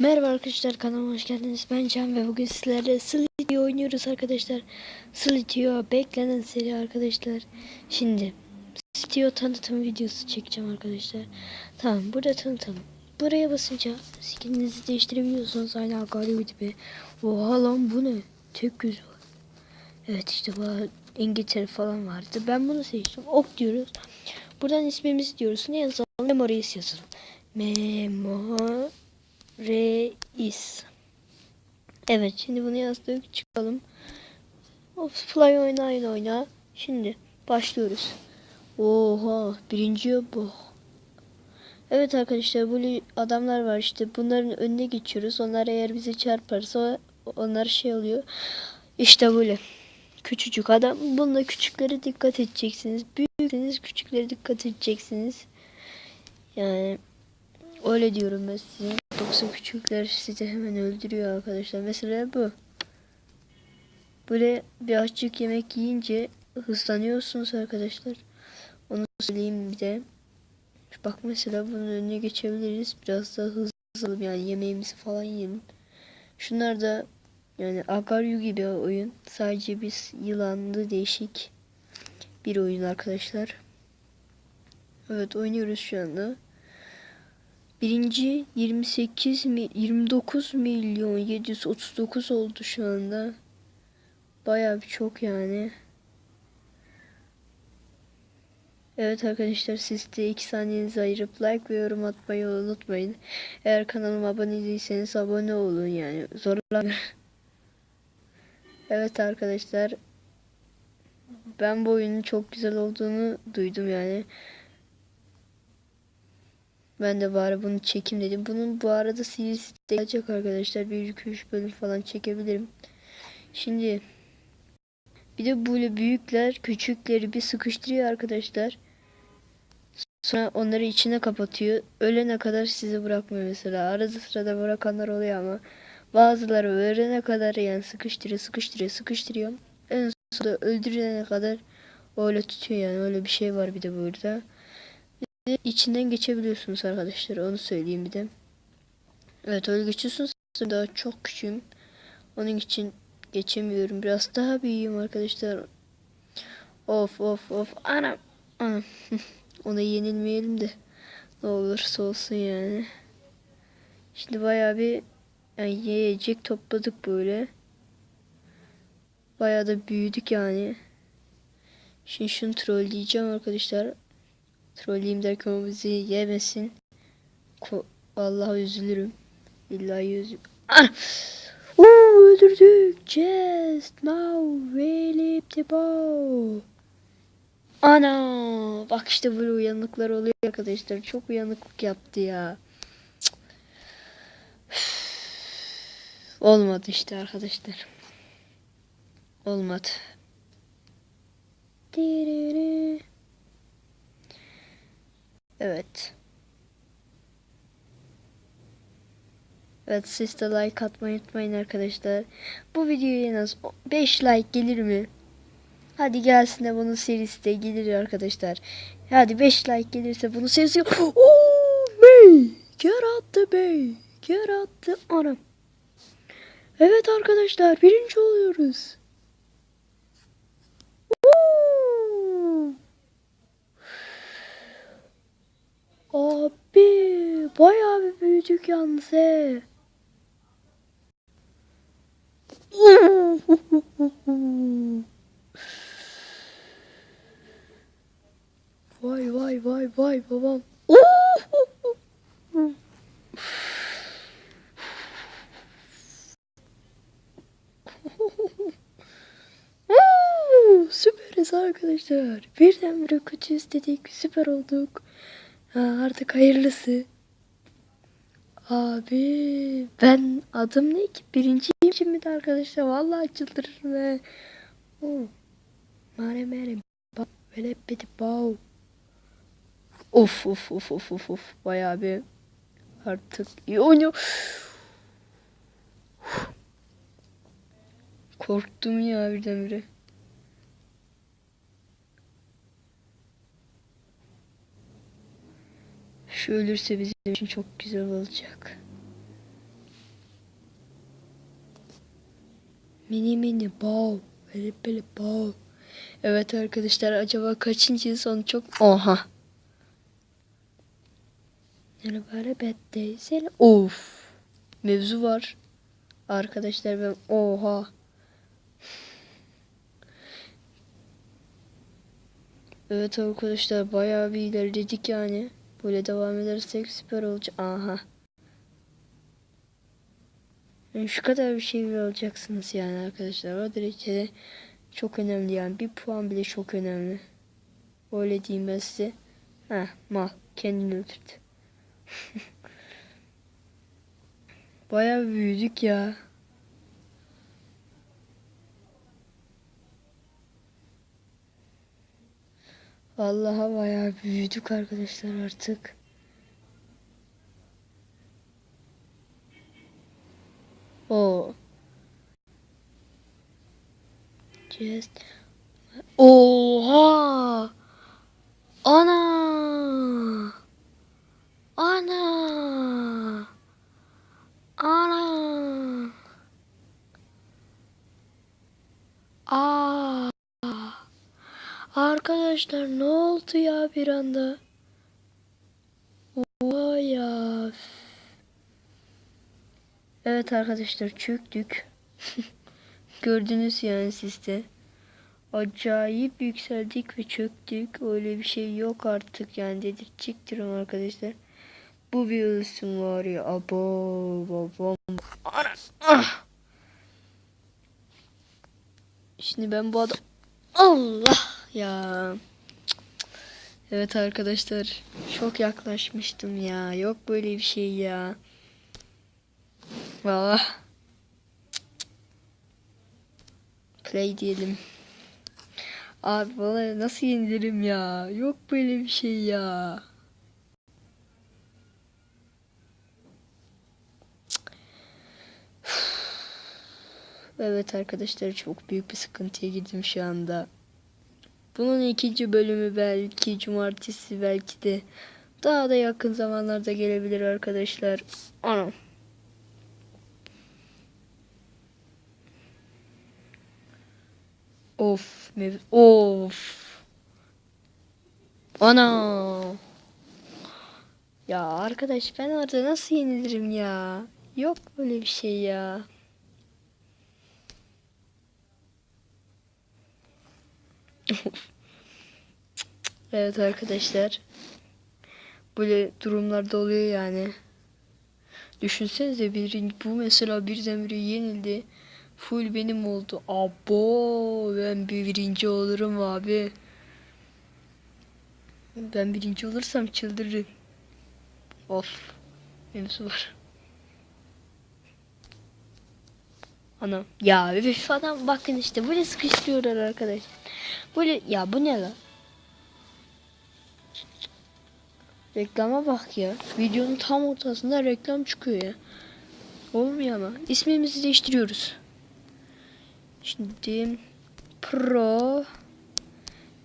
Merhaba arkadaşlar kanalıma hoş geldiniz. Ben Can ve bugün sizlerle Slitio oynuyoruz arkadaşlar. Slitio beklenen seri arkadaşlar. Şimdi Slitio tanıtım videosu çekeceğim arkadaşlar. Tamam burada tanıtalım. Buraya basınca skininizi değiştirebiliyorsunuz aynı Agario gibi. Oha lan bu ne? Tek gözü var. Evet işte bu İngiltere falan vardı. Ben bunu seçtim. Ok diyoruz. Buradan ismimizi diyoruz. Ne yazalım? Memories yazalım. Memo Reis. Evet şimdi bunu yazdık çıkalım. Of fly oyna oyna oyna. Şimdi başlıyoruz. Oha birinci bu. Evet arkadaşlar böyle adamlar var işte bunların önüne geçiyoruz. Onlar eğer bize çarparsa onlar şey oluyor. İşte böyle. Küçücük adam. Bununla küçüklere dikkat edeceksiniz. Büyükseniz küçüklere dikkat edeceksiniz. Yani öyle diyorum ben size. Yoksa küçükler sizi hemen öldürüyor arkadaşlar. Mesela bu. Böyle bir açık yemek yiyince hızlanıyorsunuz arkadaşlar. Onu söyleyeyim bir de. Bak mesela bunun önüne geçebiliriz. Biraz daha hızlı yani yemeğimizi falan yiyelim. Şunlar da yani Agaryu gibi oyun. Sadece biz yılanlı değişik bir oyun arkadaşlar. Evet oynuyoruz şu anda. Birinci 28 mi 29 milyon 739 oldu şu anda. Bayağı bir çok yani. Evet arkadaşlar siz de 2 saniyenizi ayırıp like ve yorum atmayı unutmayın. Eğer kanalıma abone değilseniz abone olun yani. Zorlanır. Evet arkadaşlar. Ben bu oyunun çok güzel olduğunu duydum yani. Ben de bari bunu çekim dedim. Bunun bu arada serisi de gelecek arkadaşlar. 1 2 3 bölüm falan çekebilirim. Şimdi bir de böyle büyükler küçükleri bir sıkıştırıyor arkadaşlar. Sonra onları içine kapatıyor. Ölene kadar sizi bırakmıyor mesela. Arada sırada bırakanlar oluyor ama bazıları ölene kadar yani sıkıştırıyor, sıkıştırıyor, sıkıştırıyor. En sonunda öldürene kadar öyle tutuyor yani. Öyle bir şey var bir de burada içinden geçebiliyorsunuz arkadaşlar. Onu söyleyeyim bir de. Evet öyle geçiyorsunuz. Daha çok küçüğüm. Onun için geçemiyorum. Biraz daha büyüğüm arkadaşlar. Of of of. Anam. Anam. Ona yenilmeyelim de. Ne olursa olsun yani. Şimdi bayağı bir yani yiyecek topladık böyle. Bayağı da büyüdük yani. Şimdi şunu trolleyeceğim arkadaşlar. Trolleyim o bizi yemesin. Ko Vallahi üzülürüm. Billahi üzülürüm. Ah! Öldürdük. Just now really the bow. Ana bak işte böyle uyanıklar oluyor arkadaşlar. Çok uyanıklık yaptı ya. Olmadı işte arkadaşlar. Olmadı. Evet. Evet siz de like atmayı unutmayın arkadaşlar. Bu videoya en az 5 like gelir mi? Hadi gelsin de bunun serisi de gelir arkadaşlar. Hadi 5 like gelirse bunun serisi... Oh bey! Yarattı bey! Yarattı anam. Evet arkadaşlar birinci oluyoruz. Abi bayağı bir büyüdük yalnız he. Vay vay vay vay babam. Süperiz arkadaşlar. Birdenbire kötü istedik. Süper olduk. Ha, artık hayırlısı. Abi ben adım ne ki? Birinciyim şimdi de arkadaşlar. Vallahi çıldırırım ve. Oh. Mare mare. Böyle bedi bav. Of of of of of of. Bayağı bir artık iyi oynuyor. Korktum ya birdenbire. Şu ölürse bizim için çok güzel olacak. Mini mini bal. Böyle böyle bal. Evet arkadaşlar acaba kaçıncı son çok... Oha. Merhaba beddeysel. Of. Mevzu var. Arkadaşlar ben oha. Evet arkadaşlar bayağı bir ilerledik yani. Böyle devam edersek süper olacak. Aha. Yani şu kadar bir şey bile alacaksınız yani arkadaşlar. O derecede çok önemli yani. Bir puan bile çok önemli. Öyle diyeyim ben size. Heh mal. Kendini öldürdü. Bayağı büyüdük ya. Vallahi bayağı büyüdük arkadaşlar artık. O. Just. Oha! Ana! Ana! Ana! Aa! Arkadaşlar ne oldu ya bir anda? Oha ya. Evet arkadaşlar çöktük. Gördünüz yani siz de. Acayip yükseldik ve çöktük. Öyle bir şey yok artık yani dedirtecektir ama arkadaşlar. Bu bir ılsım var ya. Abo babam. Ana. Ah. Şimdi ben bu adam... Allah ya. Evet arkadaşlar. Çok yaklaşmıştım ya. Yok böyle bir şey ya. Valla. Play diyelim. Abi valla nasıl yenilirim ya? Yok böyle bir şey ya. Evet arkadaşlar çok büyük bir sıkıntıya girdim şu anda. Bunun ikinci bölümü belki cumartesi belki de daha da yakın zamanlarda gelebilir arkadaşlar. Anam. Of. Of. Ana. Ya arkadaş ben orada nasıl yenilirim ya? Yok böyle bir şey ya. Evet arkadaşlar. Böyle durumlarda oluyor yani. Düşünsenize birinci bu mesela birdenbire yenildi. Full benim oldu. Abo ben bir birinci olurum abi. Ben birinci olursam çıldırırım. Of. Mevzu var. Anam. Ya üf adam bakın işte böyle sıkıştırıyorlar arkadaş. Böyle ya bu ne lan? Reklama bak ya. Videonun tam ortasında reklam çıkıyor ya. Olmuyor ama. İsmimizi değiştiriyoruz. Şimdi Pro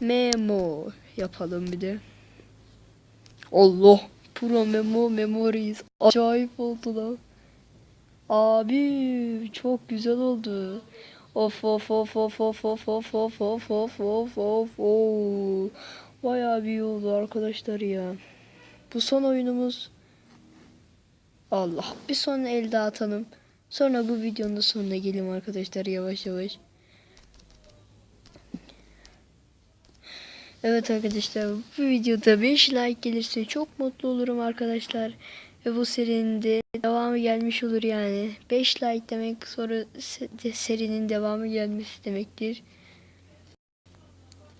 Memo yapalım bir de. Allah. Pro Memo Memories. Acayip oldu lan. Abi çok güzel oldu. Of of of of of of of of of of of of of. Bayağı bir oldu arkadaşlar ya. Bu son oyunumuz. Allah bir son el daha atalım. Sonra bu videonun da sonuna gelelim arkadaşlar yavaş yavaş. Evet arkadaşlar bu videoda 5 like gelirse çok mutlu olurum arkadaşlar. Ve bu serinin de devamı gelmiş olur yani. 5 like demek se- serinin devamı gelmesi demektir.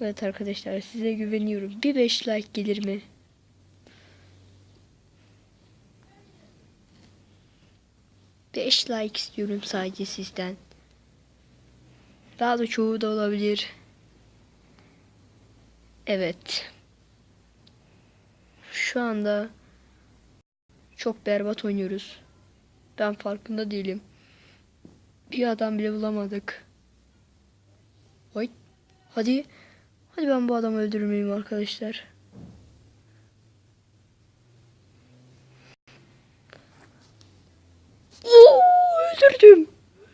Evet arkadaşlar size güveniyorum. Bir 5 like gelir mi? Beş like istiyorum sadece sizden. Daha da çoğu da olabilir. Evet. Şu anda çok berbat oynuyoruz. Ben farkında değilim. Bir adam bile bulamadık. Vay. Hadi. Hadi ben bu adamı öldürmeyeyim arkadaşlar. Oo, öldürdüm.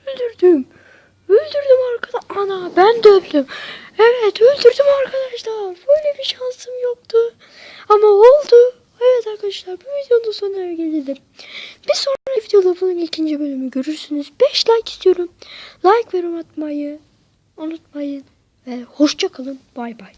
Öldürdüm. Öldürdüm arkadaş. Ana ben de öldüm. Evet öldürdüm arkadaşlar. Böyle bir şansım yoktu. Ama oldu. Evet arkadaşlar bu videonun sonuna geldim. Bir sonraki videoda bunun ikinci bölümü görürsünüz. 5 like istiyorum. Like ve yorum atmayı unutmayın. Ve hoşça kalın. Bay bay.